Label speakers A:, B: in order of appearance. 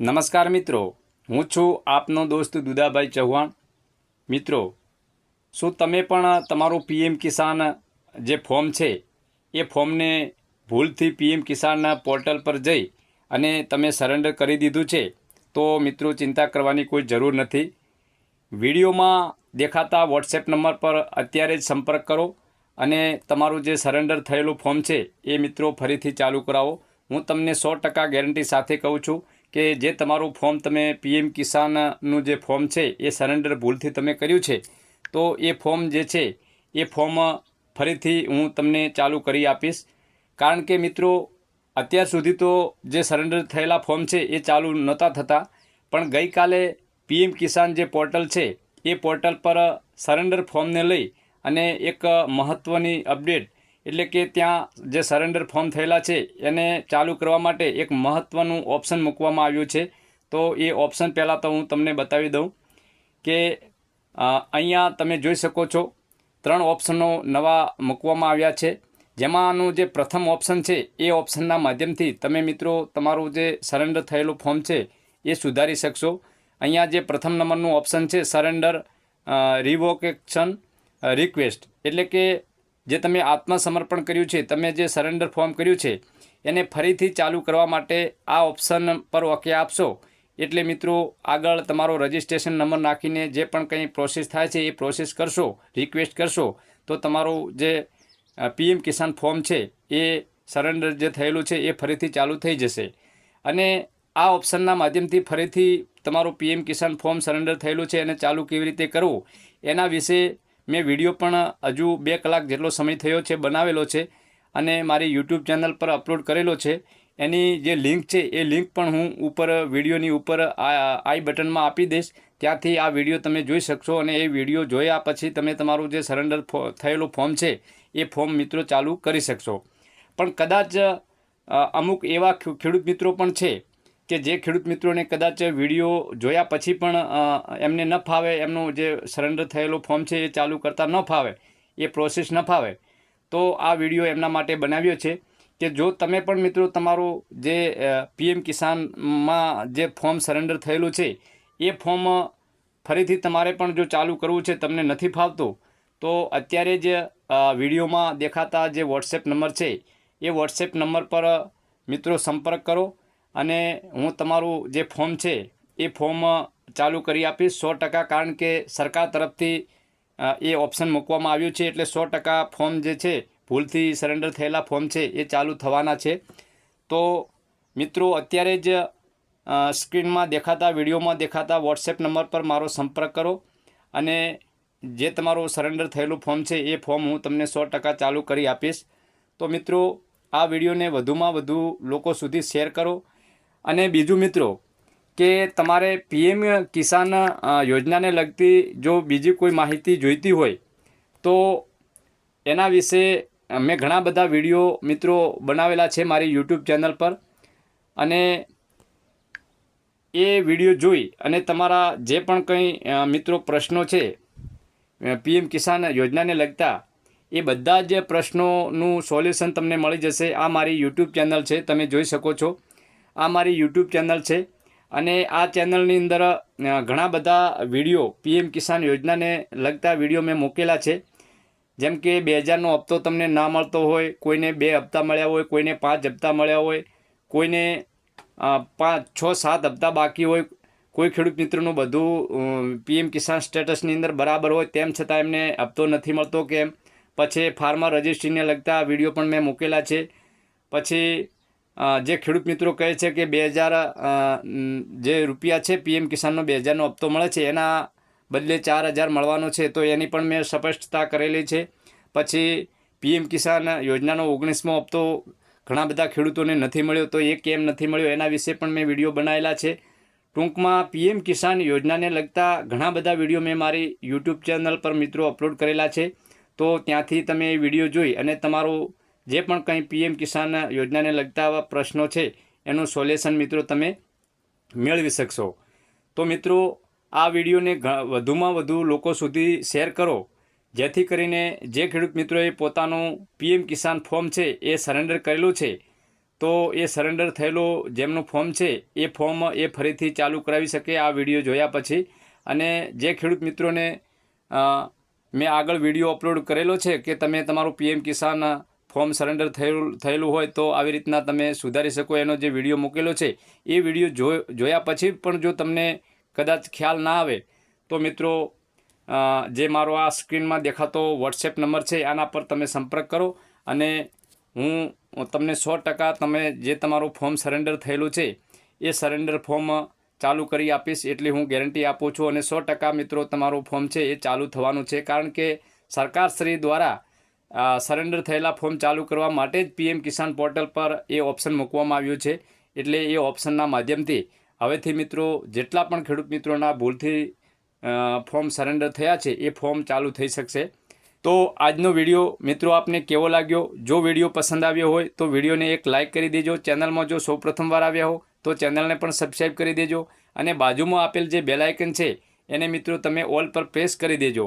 A: નમસ્કાર મિત્રો, હું છું આપનો દોસ્ત દુદાભાઈ ચૌહાણ. મિત્રો, શું તમે પણ તમારું પીએમ કિસાન જે ફોર્મ છે, એ ફોર્મને ભૂલથી પીએમ કિસાનના પોર્ટલ પર જઈ અને તમે સરેન્ડર કરી દીધું છે, તો મિત્રો ચિંતા કરવાની કોઈ જરૂર નથી. વિડીયોમાં દેખાતા વોટ્સએપ નંબર પર અત્યારે જ સંપર્ક કરો અને તમારું જે સરેન્ડર થયેલું ફોર્મ છે, એ મિત્રો ફરીથી ચાલુ કરાવો. હું તમને સો ટકા ગેરંટી સાથે કહું છું કે જે તમારું ફોર્મ તમે પીએમ કિસાનનું જે ફોર્મ છે, એ સરેન્ડર ભૂલથી તમે કર્યું છે, તો એ ફોર્મ જે છે, એ ફોર્મ ફરીથી હું તમને ચાલુ કરી આપીશ. કારણ કે મિત્રો, અત્યાર સુધી તો જે સરેન્ડર થયેલા ફોર્મ છે, એ ચાલુ નહોતા થતા. પણ ગઈકાલે પીએમ કિસાન જે પોર્ટલ છે, એ પોર્ટલ પર સરેન્ડર ફોર્મને લઈ અને એક મહત્ત્વની અપડેટ એટલે કે ત્યાં જે સરેન્ડર ફોર્મ થયેલા છે, એને ચાલુ કરવા માટે એક મહત્ત્વનું ઓપ્શન મૂકવામાં આવ્યું છે. તો એ ઓપ્શન પહેલાં તો હું તમને બતાવી દઉં કે અહીંયા તમે જોઈ શકો છો, ત્રણ ઓપ્શનો નવા મૂકવામાં આવ્યા છે. જેમાંનું જે પ્રથમ ઓપ્શન છે, એ ઓપ્શનના માધ્યમથી તમે મિત્રો તમારું જે સરેન્ડર થયેલું ફોર્મ છે, એ સુધારી શકશો. અહીંયા જે પ્રથમ નંબરનું ઓપ્શન છે સરેન્ડર રિવોકેશન રિક્વેસ્ટ એટલે કે જે તમે આત્મસમર્પણ કર્યું છે, તમે જે સરેન્ડર ફોર્મ કર્યું છે, એને ફરીથી ચાલુ કરવા માટે આ ઓપ્શન પર ઓકે આપશો. એટલે મિત્રો, આગળ તમારો રજિસ્ટ્રેશન નંબર નાખીને જે પણ કંઈ પ્રોસેસ થાય છે, એ પ્રોસેસ કરશો રિક્વેસ્ટ કરશો, તો તમારું જે પીએમ કિસાન ફોર્મ છે, એ સરેન્ડર જે થયેલું છે, એ ફરીથી ચાલુ થઈ જશે. અને આ ઓપ્શનના માધ્યમથી ફરીથી તમારું પીએમ કિસાન ફોર્મ સરેન્ડર થયેલું છે, એને ચાલુ કેવી રીતે કરવું? એના વિશે મેં વીડિયો પણ હજુ બે કલાક જેટલો સમય થયો છે, બનાવેલો છે અને મારી યુટ્યુબ ચેનલ પર અપલોડ કરેલો છે. એની જે લિંક છે, એ લિંક પણ હું ઉપર વિડીયોની ઉપર આઈ બટનમાં આપી દઈશ. ત્યાંથી આ વીડિયો તમે જોઈ શકશો અને એ વીડિયો જોયા પછી તમે તમારું જે સરેન્ડર થયેલું ફોર્મ છે, એ ફોર્મ મિત્રો ચાલુ કરી શકશો. પણ કદાચ અમુક એવા ખેડૂત મિત્રો પણ છે કે જે ખેડૂત મિત્રોને કદાચ વીડિયો જોયા પછી પણ એમને ન ફાવે, એમનું જે સરેન્ડર થયેલું ફોર્મ છે એ ચાલુ કરતા ન ફાવે, એ પ્રોસેસ ન ફાવે, તો આ વીડિયો એમના માટે બનાવ્યો છે કે જો તમે પણ મિત્રો તમારું જે પીએમ કિસાનમાં જે ફોર્મ સરેન્ડર થયેલું છે, એ ફોર્મ ફરીથી તમારે પણ જો ચાલુ કરવું છે તમને નથી ફાવતું, તો અત્યારે જ વિડીયોમાં દેખાતા જે વોટ્સએપ નંબર છે, એ વોટ્સએપ નંબર પર મિત્રો સંપર્ક કરો અને હું તમારું જે ફોર્મ છે, એ ફોર્મ ચાલુ કરી આપીશ સો ટકા કારણ કે સરકાર તરફથી એ ઓપ્શન મૂકવામાં આવ્યું છે એટલે સો ટકા ફોર્મ જે છે, ભૂલથી સરેન્ડર થયેલા ફોર્મ છે, એ ચાલુ થવાના છે. તો મિત્રો, અત્યારે જ સ્ક્રીનમાં દેખાતા, વિડીયોમાં દેખાતા વોટ્સએપ નંબર પર મારો સંપર્ક કરો અને જે તમારું સરેન્ડર થયેલું ફોર્મ છે, એ ફોર્મ હું તમને સો ટકા ચાલુ કરી આપીશ. તો મિત્રો, આ વિડીયોને વધુમાં વધુ લોકો સુધી શેર કરો અને બીજું મિત્રો, કે તમારે પીએમ કિસાન યોજનાને લગતી જો બીજી કોઈ માહિતી જોઈતી હોય, તો એના વિશે મેં ઘણા બધા વીડિયો મિત્રો બનાવેલા છે મારી યુટ્યુબ ચેનલ પર. અને એ વીડિયો જોઈ અને તમારા જે પણ કંઈ મિત્રો પ્રશ્નો છે પીએમ કિસાન યોજનાને લગતા, એ બધા જ પ્રશ્નોનું સોલ્યુશન તમને મળી જશે. આ મારી યુટ્યુબ ચેનલ છે, તમે જોઈ શકો છો. આ મારી યુટ્યુબ ચેનલ છે. અને આ ચેનલની અંદર ઘણા બધા વીડિયો પીએમ કિસાન યોજનાને લગતા વીડિયો મેં મૂકેલા છે. જેમ કે બે હજારનો હપ્તો તમને ના મળતો હોય, કોઈને બે હપ્તા મળ્યા હોય, કોઈને પાંચ હપ્તા મળ્યા હોય, કોઈને પાંચ, છ, સાત હપ્તા બાકી હોય, કોઈ ખેડૂત મિત્રનું બધું પીએમ કિસાન સ્ટેટસની અંદર બરાબર હોય, તેમ છતાં એમને હપ્તો નથી મળતો કેમ પછી ફાર્મર રજિસ્ટ્રીને લગતા વીડિયો પણ મેં મૂકેલા છે. પછી જે ખેડૂત મિત્રો કહે છે કે બે હજાર જે રૂપિયા છે પીએમ કિસાનનો બે હજારનો હપ્તો મળે છે, એના બદલે ચાર હજાર મળવાનો છે, તો એની પણ મેં સ્પષ્ટતા કરેલી છે. પછી પીએમ કિસાન યોજનાનો ઓગણીસમો હપ્તો ઘણા બધા ખેડૂતોને નથી મળ્યો, તો એ કેમ નથી મળ્યો, એના વિશે પણ મેં વીડિયો બનાવેલા છે. ટૂંકમાં પીએમ કિસાન યોજનાને લગતા ઘણા બધા વીડિયો મેં મારી યુટ્યુબ ચેનલ પર મિત્રો અપલોડ કરેલા છે, તો ત્યાંથી તમે એ વીડિયો જોઈ અને તમારું જે પણ કંઈ પીએમ કિસાન યોજનાને લગતા આવા પ્રશ્નો છે, એનું સોલ્યુશન મિત્રો તમે મેળવી શકશો. તો મિત્રો, આ વિડીયોને વધુમાં વધુ લોકો સુધી શેર કરો, જેથી કરીને જે ખેડૂત મિત્રોએ પોતાનું પીએમ કિસાન ફોર્મ છે એ સરેન્ડર કરેલું છે. તો એ સરેન્ડર થયેલો જેમનું ફોર્મ છે, એ ફોર્મ એ ફરીથી ચાલુ કરાવી શકે આ વીડિયો જોયા પછી. અને જે ખેડૂત મિત્રોને મેં આગળ વીડિયો અપલોડ કરેલો છે કે તમે તમારું પીએમ કિસાન ફોર્મ સરેન્ડર થયેલું થયેલું હોય તો આવી રીતના તમે સુધારી શકો એનો જે વીડિયો મૂકેલો છે, એ વીડિયો જો જોયા પછી પણ જો તમને કદાચ ખ્યાલ ના આવે, તો મિત્રો જે મારો આ સ્ક્રીનમાં દેખાતો વોટ્સએપ નંબર છે, આના પર તમે સંપર્ક કરો અને હું તમને સો ટકા તમે જે તમારું ફોર્મ સરેન્ડર થયેલું છે, એ સરેન્ડર ફોર્મ ચાલુ કરી આપીશ એટલે હું ગેરંટી આપું છું અને સો ટકા મિત્રો તમારું ફોર્મ છે, એ ચાલુ થવાનું છે. કારણ કે સરકારશ્રી દ્વારા સરેન્ડર થયેલા ફોર્મ ચાલુ કરવા માટે જ પીએમ કિસાન પોર્ટલ પર એ ઓપ્શન મૂકવામાં આવ્યું છે. એટલે એ ઓપ્શનના માધ્યમથી હવેથી મિત્રો જેટલા પણ ખેડૂત મિત્રોના ભૂલથી ફોર્મ સરેન્ડર થયા છે, એ ફોર્મ ચાલુ થઈ શકશે. તો આજનો વીડિયો મિત્રો આપને કેવો લાગ્યો? જો વીડિયો પસંદ આવ્યો હોય તો વિડીયોને એક લાઇક કરી દેજો. ચેનલમાં જો સૌ પ્રથમવાર આવ્યા હો તો ચેનલને પણ સબસ્ક્રાઈબ કરી દેજો. અને બાજુમાં આપેલ જે બેલાયકન છે, એને મિત્રો તમે ઓલ પર પ્રેસ કરી દેજો.